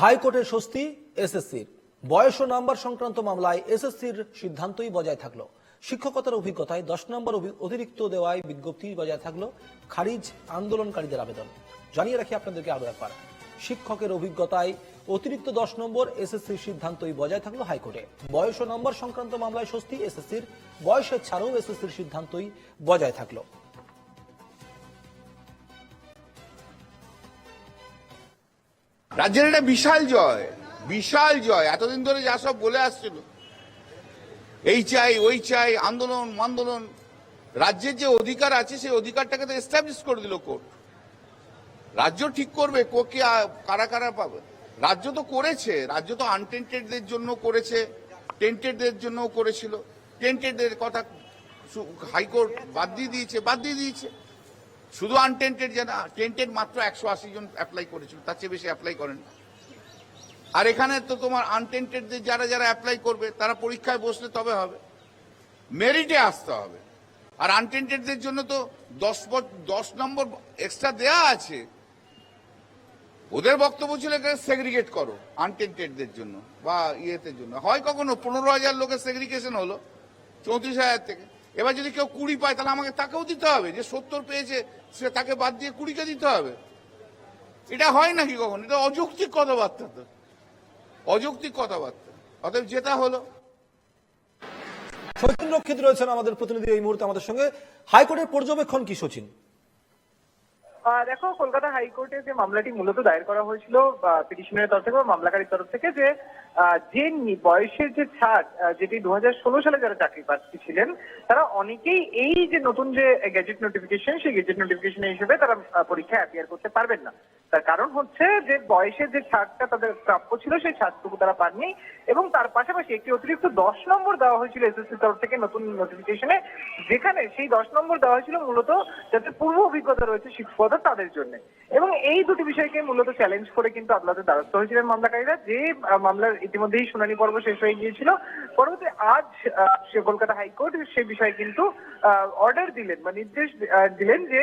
হাইকোর্টের স্বস্তি, এসএসসির। বয়স ও নাম্বার সংক্রান্ত মামলায় এসএসসির সিদ্ধান্তই বজায় থাকল। শিক্ষকতার অভিজ্ঞতায় দশ নম্বর অতিরিক্ত দেওয়ায় বিজ্ঞপ্তি বজায় থাকল খারিজ আন্দোলনকারীদের আবেদন। জানিয়ে রাখি আপনাদেরকে আরও একবার। শিক্ষকের অভিজ্ঞতায় অতিরিক্ত দশ নম্বর এসএসসির সিদ্ধান্তই বজায় থাকল হাইকোর্টে। বয়স ও নম্বর সংক্রান্ত মামলায় স্বস্তি, এসএসসির। বয়সের ছাড়াও এসএসসির সিদ্ধান্তই বজায় থাকল। রাজ্যের একটা বিশাল জয় বিশাল জয়। এতদিন ধরে যা সব বলে আসছিল। এই চাই, ওই চাই, আন্দোলন আন্দোলন রাজ্যের যে অধিকার আছে, সেই অধিকারটাকে তো এস্টাবলিশ করে দিল কোর্ট। রাজ্য ঠিক করবে কোকে কারা কারা পাবে? রাজ্য তো করেছে, রাজ্য তো আনটেন্টেডদের জন্য করেছে টেন্টেডদের জন্যও করেছিল। টেন্টেডদের কথা হাইকোর্ট বাদ দিয়ে দিয়েছে, বাদ দিয়ে দিয়েছে। শুধু আনটেন্টেড যে না টেন্টেড মাত্র একশো আশি জন অ্যাপ্লাই করেছিল, তার চেয়ে বেশি অ্যাপ্লাই করেন। আর এখানে তো তোমার আনটেন্টেডদের যারা যারা অ্যাপ্লাই করবে, তারা পরীক্ষায় বসলে তবে হবে। মেরিটে আসতে হবে। আর আনটেন্টেডদের জন্য তো দশ দশ নম্বর এক্সট্রা দেয়া আছে। ওদের বক্তব্য ছিল এখানে সেগ্রিগেট করো আনটেন্টেডদের জন্য বা ইয়েতে জন্য। হয় কখনো পনেরো হাজার লোকের সেগ্রিগেশন হলো, চৌত্রিশ হাজার থেকে। এবার যদি কেউ কুড়ি পায় তাহলে আমাকে তাকেও দিতে হবে। যে সত্তর পেয়েছে সে তাকে বাদ দিয়ে কুড়িকে দিতে হবে। এটা হয় নাকি কখন? এটা অযৌক্তিক কথাবার্তা তো। অযৌক্তিক কথাবার্তা। অতএব যেটা হলো। সচিন রক্ষিত রয়েছেন আমাদের প্রতিনিধি এই মুহূর্তে আমাদের সঙ্গে। হাইকোর্টের পর্যবেক্ষণ কি আহ, দেখো, কলকাতা হাইকোর্টে যে মামলাটি মূলত দায়ের করা হয়েছিল পিটিশনের তরফ থেকে বা মামলাকারীর তরফ থেকে যে যে বয়সের যে ছাড় যেটি দু ষোলো সালে যারা চাকরি প্রার্থী ছিলেন, তারা অনেকেই এই যে নতুন যে গ্যাজেট নোটিফিকেশন সেই গেজেট নোটিফিকেশন হিসেবে তারা পরীক্ষায় অ্যাপিয়ার করতে পারবেন না। তার কারণ হচ্ছে যে বয়সের যে ছাড়টা তাদের প্রাপ্য ছিল, সেই ছাড়টুকু তারা পাননি এবং তার পাশাপাশি একটি অতিরিক্ত দশ নম্বর দেওয়া হয়েছিল এসএসসি তরফ থেকে নতুন নোটিফিকেশনে যেখানে সেই দশ নম্বর দেওয়া হয়েছিল মূলত যাতে পূর্ব অভিজ্ঞতা রয়েছে শিক্ষকতা তাদের জন্য। এবং এই দুটি বিষয়কে মূলত চ্যালেঞ্জ করে কিন্তু আদালতের দ্বারস্থ হয়েছিলেন মামলাকারীরা। যে মামলার ইতিমধ্যেই শুনানি পর্ব শেষ হয়ে গিয়েছিল। পরবর্তী আজ সে কলকাতা হাইকোর্ট সে বিষয়ে কিন্তু অর্ডার দিলেন বা নির্দেশ দিলেন যে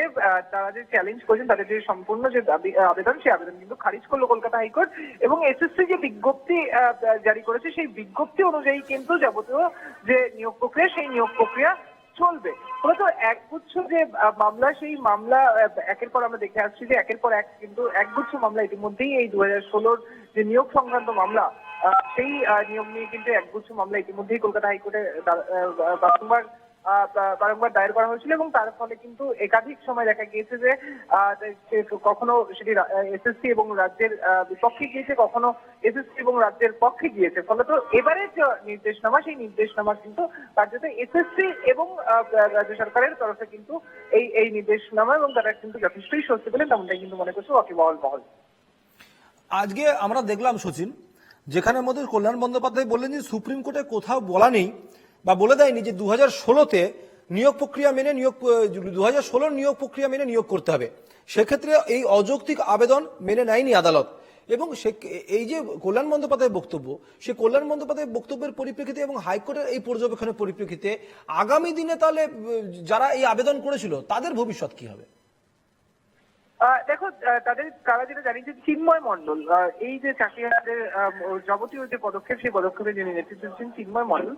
তারা যে চ্যালেঞ্জ করেছেন, তাদের যে সম্পূর্ণ যে দাবি আবেদন, সেই আবেদন কিন্তু খারিজ করল কলকাতা হাইকোর্ট এবং এসএসসি যে বিজ্ঞপ্তি জারি করেছে, সেই বিজ্ঞপ্তি অনুযায়ী কিন্তু যাবতীয় যে নিয়োগ প্রক্রিয়া, সেই নিয়োগ প্রক্রিয়া চলবে। মূলত একগুচ্ছ যে মামলা, সেই মামলা একের পর আমরা দেখে আসছি যে একের পর এক কিন্তু একগুচ্ছ মামলা ইতিমধ্যেই এই দু হাজার ষোলোর যে নিয়োগ সংক্রান্ত মামলা সেই নিয়োগ নিয়ে কিন্তু একগুচ্ছ মামলা ইতিমধ্যেই কলকাতা হাইকোর্টে বারংবার বারংবার দায়ের করা হয়েছিল এবং তার ফলে কিন্তু একাধিক সময় দেখা গিয়েছে যে কখনো সেটি এসএসসি এবং রাজ্যের বিপক্ষে গিয়েছে, কখনো এসএসসি এবং রাজ্যের পক্ষে গিয়েছে। ফলত এবারের যে নির্দেশনামা, সেই নির্দেশনামা কিন্তু কার্যত এসএসসি এবং রাজ্য সরকারের তরফে কিন্তু এই এই নির্দেশনামা এবং তারা কিন্তু যথেষ্টই স্বস্তি পেলেন, তেমনটাই কিন্তু মনে করছে ওয়াকিবহল মহল। আজকে আমরা দেখলাম, সচিন যেখানে মধ্যে কল্যাণ বন্দ্যোপাধ্যায় বললেন যে সুপ্রিম কোর্টে কোথাও বলা নেই বা বলে দেয়নি যে দু হাজার ষোলোতে নিয়োগ প্রক্রিয়া মেনে নিয়োগ দু হাজার নিয়োগ প্রক্রিয়া মেনে নিয়োগ করতে হবে। সেক্ষেত্রে এই অযৌক্তিক আবেদন মেনে নেয়নি আদালত। এবং সে এই যে কল্যাণ বন্দ্যোপাধ্যায়ের বক্তব্য সে কল্যাণ বন্দ্যোপাধ্যায়ের বক্তব্যের পরিপ্রেক্ষিতে এবং হাইকোর্টের এই পর্যবেক্ষণের পরিপ্রেক্ষিতে আগামী দিনে তাহলে যারা এই আবেদন করেছিল তাদের ভবিষ্যৎ কি হবে? দেখো তাদের তারা যেটা জানিয়েছে চিন্ময় মন্ডল এই যে চাকরিহারাদের আহ, যাবতীয় যে পদক্ষেপ সেই পদক্ষেপে যিনি নেতৃত্ব দিচ্ছেন চিন্ময় মন্ডল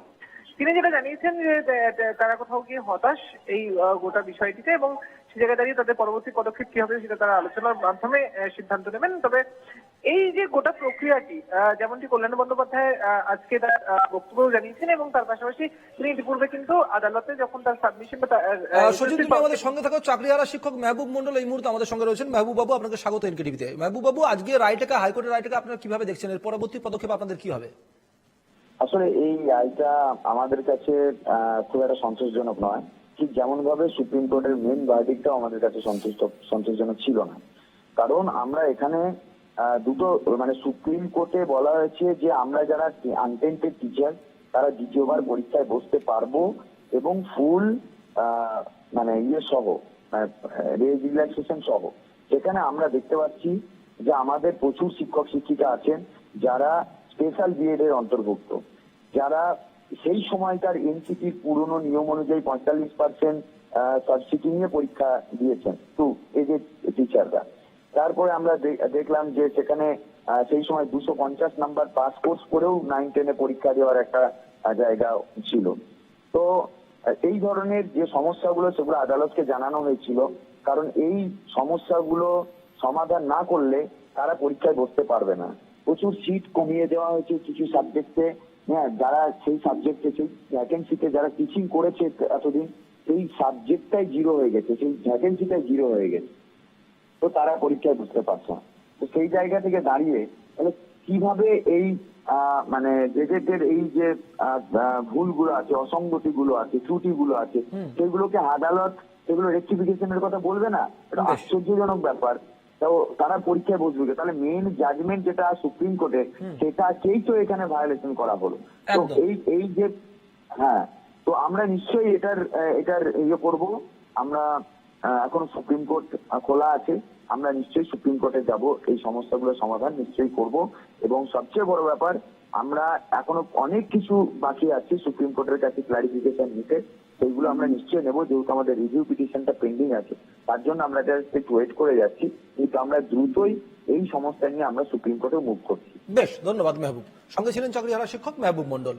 তিনি যেটা জানিয়েছেন যে তারা কোথাও গিয়ে হতাশ এই গোটা বিষয়টিতে এবং সে জায়গায় দাঁড়িয়ে তাদের পরবর্তী পদক্ষেপ কি হবে সেটা তারা আলোচনার মাধ্যমে সিদ্ধান্ত নেবেন। তবে এই যে গোটা প্রক্রিয়াটি যেমনটি কল্যাণ বন্দ্যোপাধ্যায় আজকে তার বক্তব্য জানিয়েছেন এবং তার পাশাপাশি তিনি ইতিপূর্বে কিন্তু আদালতে যখন তার সাবমিশন আমাদের সঙ্গে থাকো চাকরিহারা শিক্ষক মেহবুব মন্ডল এই মুহূর্তে আমাদের সঙ্গে রয়েছেন। মেহবুব বাবু আপনাকে স্বাগত এনকে টিভিতে মেহবুব বাবু আজকে রায়টাকে হাইকোর্টের রায়টাকে আপনারা কীভাবে দেখছেন? এর পরবর্তী পদক্ষেপ আপনাদের কি হবে? আসলে এই রায়টা আমাদের কাছে খুব একটা সন্তোষজনক নয়। ঠিক যেমন ভাবে সুপ্রিম কোর্টের মেন ভার্ডিকটাও আমাদের কাছে সন্তুষ্ট, সন্তোষজনক ছিল না। কারণ আমরা এখানে দুটো মানে সুপ্রিম কোর্টে বলা হয়েছে যে আমরা যারা আনটেন্টেড টিচার তারা দ্বিতীয়বার পরীক্ষায় বসতে পারব এবং ফুল মানে ইয়ে সহ রেজ রিল্যাক্সেশন সহ। সেখানে আমরা দেখতে পাচ্ছি যে আমাদের প্রচুর শিক্ষক শিক্ষিকা আছেন যারা স্পেশাল বিএড এর অন্তর্ভুক্ত। যারা সেই সময়কার এনসিপির পুরনো নিয়ম অনুযায়ী পঁয়তাল্লিশ পার্সেন্ট সাবসিডি নিয়ে পরীক্ষা দিয়েছেন টু এজেড টিচাররা তারপরে আমরা দেখলাম যে সেখানে সেই সময় দুশো পঞ্চাশ নাম্বার পাস কোর্স করেও নাইন টেনে পরীক্ষা দেওয়ার একটা জায়গা ছিল। তো এই ধরনের যে সমস্যাগুলো সেগুলো আদালতকে জানানো হয়েছিল। কারণ এই সমস্যাগুলো সমাধান না করলে তারা পরীক্ষায় বসতে পারবে না। প্রচুর সিট কমিয়ে দেওয়া হয়েছে কিছু সাবজেক্টে হ্যাঁ যারা সেই সাবজেক্টে সেই ভ্যাকেন্সিতে যারা টিচিং করেছে এতদিন সেই সাবজেক্টটাই জিরো হয়ে গেছে সেই ভ্যাকেন্সিটাই জিরো হয়ে গেছে। তো তারা পরীক্ষায় বুঝতে পারছে না। তো সেই জায়গা থেকে দাঁড়িয়ে তাহলে কীভাবে এই মানে জেজেটের এই যে ভুলগুলো আছে অসঙ্গতি গুলো আছে ত্রুটি গুলো আছে সেগুলোকে আদালত সেগুলো রেক্টিফিকেশনের কথা বলবে না? এটা আশ্চর্যজনক ব্যাপার। তো তারা পরীক্ষায় বসবে? তাহলে মেইন জাজমেন্ট যেটা সুপ্রিম কোর্টে সেটাকেই তো এখানে ভায়োলেশন করা হলো। তো এই এই যে হ্যাঁ তো আমরা নিশ্চয়ই এটার এটার ইয়ে করব। আমরা এখনও সুপ্রিম কোর্ট খোলা আছে। আমরা নিশ্চয়ই সুপ্রিম কোর্টে যাব, এই সমস্যাগুলো সমাধান নিশ্চয়ই করব। এবং সবচেয়ে বড় ব্যাপার, আমরা এখনও অনেক কিছু বাকি আছে সুপ্রিম কোর্টের কাছে ক্লারিফিকেশন নিতে। সেইগুলো আমরা নিশ্চয়ই নেব, যেহেতু আমাদের রিভিউ পিটিশনটা পেন্ডিং আছে। তার জন্য আমরা জাস্ট একটু ওয়েট করে যাচ্ছি। কিন্তু আমরা দ্রুতই এই সমস্যা নিয়ে আমরা সুপ্রিম কোর্টে মুভ করছি। বেশ, ধন্যবাদ মেহবুব। সঙ্গে ছিলেন চাকরিহারা শিক্ষক মেহবুব মন্ডল